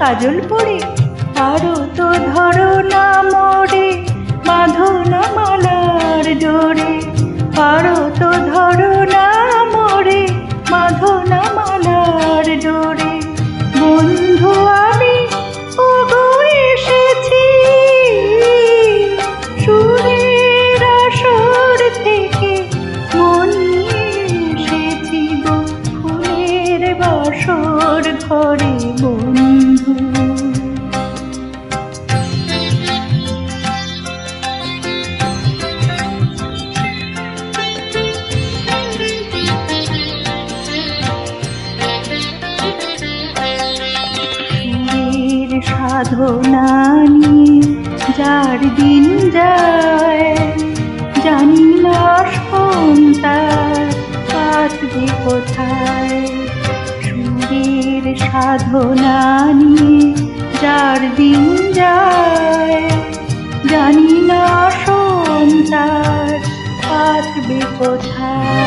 কাজল পড়ে কারও তো ধরো না মোড়ে বাঁধো না মালার জোরে কারও তো ধরো না তোর ঘরে বন্ধু। যার দিন যায় জানি না সন্তান কোথায়? সাধনা নিয়ে যার দিন যায় জানি না সন্তার পাঠবে কোথায়।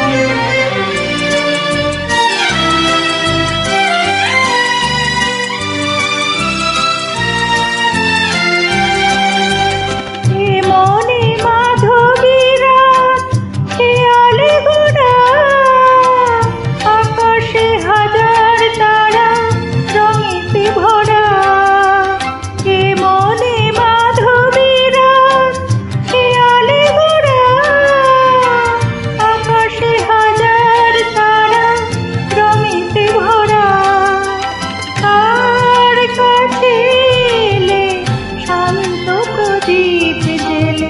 দীপ জেলে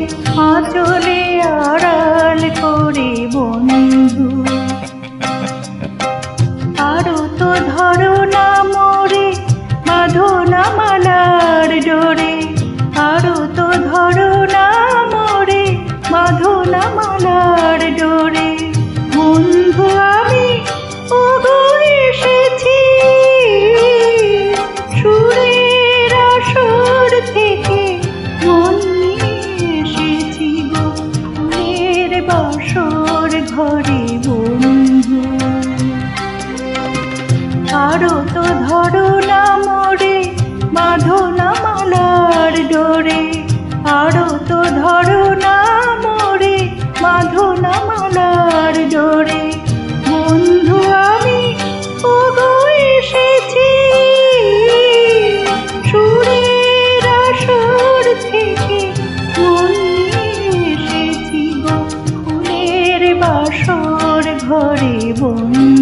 আঁচলে আড়াল করে বন্ধু। আরও তো ধরো না মরে, বাঁধো না মালার ডোরে আরও তো ধরো ধরো তো ধরো না মোরে, বাঁধো না মালার জোরে। বন্ধু আমি, ওগো এসেছি। সুরের আসর থেকে এসেছি গো, ফুলের বাসর ঘরে বন্ধু।